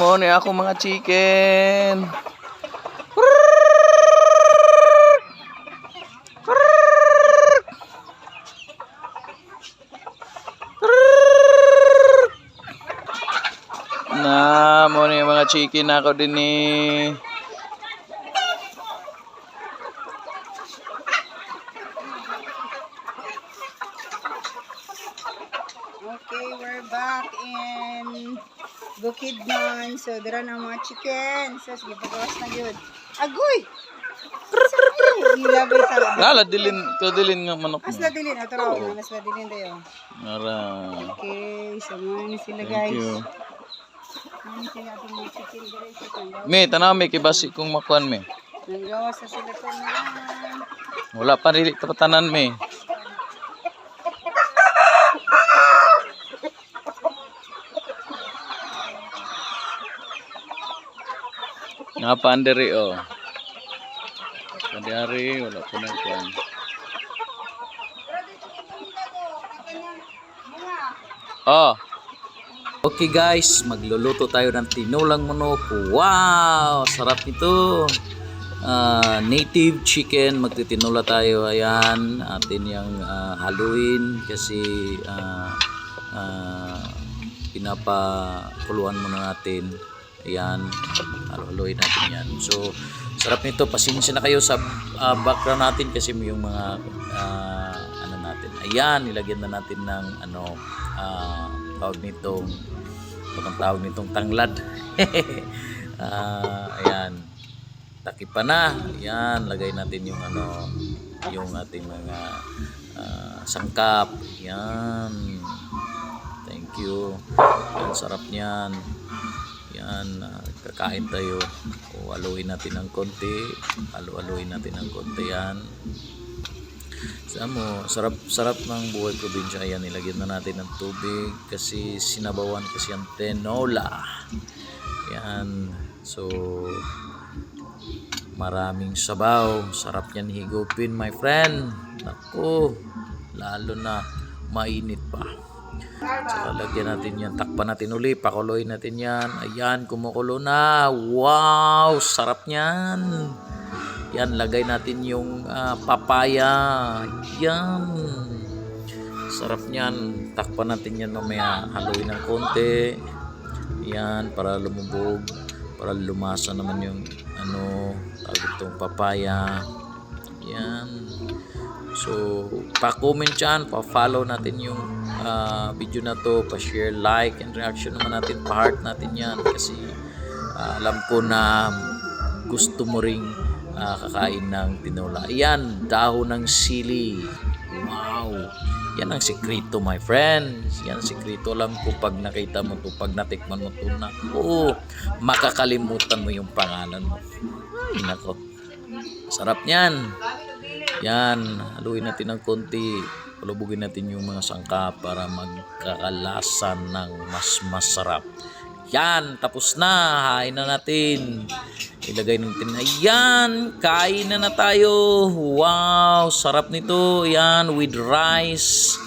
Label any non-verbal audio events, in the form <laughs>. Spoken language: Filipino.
mo ni ako mga chicken. Na mo ni mga chicken ako din ni. Okay, we're back in Bukidnon. So, dira na mga chicken. So, sige, pagawas na yun. Agoy! Ilabay talaga. Lala dilin to dilin nga manok Mas ladilin. Ito raw. Mas ladilin tayo. Nara. Okay, so mga sila Thank guys. you. Dira chicken. Me, tanaw me kibasi kung makuan me. Nanggawa sa sila na. Wala pa dili tapatanan me. Nga pa andiri oh. Pandari wala pa na kuan. Oh. Okay guys, magluluto tayo ng tinulang manok. Wow! Sarap nito. Ah, native chicken, magtitinula tayo. Ayan, atin yung ah, haluin kasi ah, ah, pinapakuluan muna natin. Ayan, haluin natin yan. So, sarap nito. Pasensya na kayo sa ah, background natin kasi yung mga ah, ano natin. Ayan, nilagyan na natin ng ano, ah, tawag nitong ang tawag nitong tanglad. <laughs> Ah, ayan. Takip pa na. Ayan, lagay natin yung ano, yung ating mga ah, sangkap. Ayan. Thank you. Ang sarap niyan. Yan, ah, kakain tayo. Aluin natin ng konti. Alu-aluin natin ng konti yan. Sa mo, sarap sarap ng buhay probinsya. Ayan, nilagyan na natin ng tubig kasi sinabawan kasi ang tenola. Yan. So, maraming sabaw. Sarap yan higupin, my friend. Naku, lalo na mainit pa. Saka lagyan natin yan. Takpan natin uli. Pakuloy natin yan. Ayan, kumukulo na. Wow, sarap niyan. Yan, lagay natin yung ah, papaya. Yan. Sarap niyan. Takpan natin yan mamaya. Haluin ng konti. Yan, para lumubog. Para lumasa naman yung ano, tawag itong papaya. Yan. So, pa-comment dyan, pa-follow natin yung ah, video na to, pa-share, like, and reaction naman natin, pa-heart natin yan kasi ah, alam ko na gusto mo ring ah, kakain ng tinola. Ayan, dahon ng sili. Wow! Yan ang sekreto, my friends. Yan ang sekreto lang ko pag nakita mo to, pag natikman mo to na, oo, makakalimutan mo yung pangalan mo. Ay. Sarap niyan. Yan, haluin natin ng konti. Palubugin natin yung mga sangka para magkakalasan ng mas masarap. Yan, tapos na. Hain na natin. Ilagay natin. Ayan, kain na na tayo. Wow, sarap nito. Yan, with rice.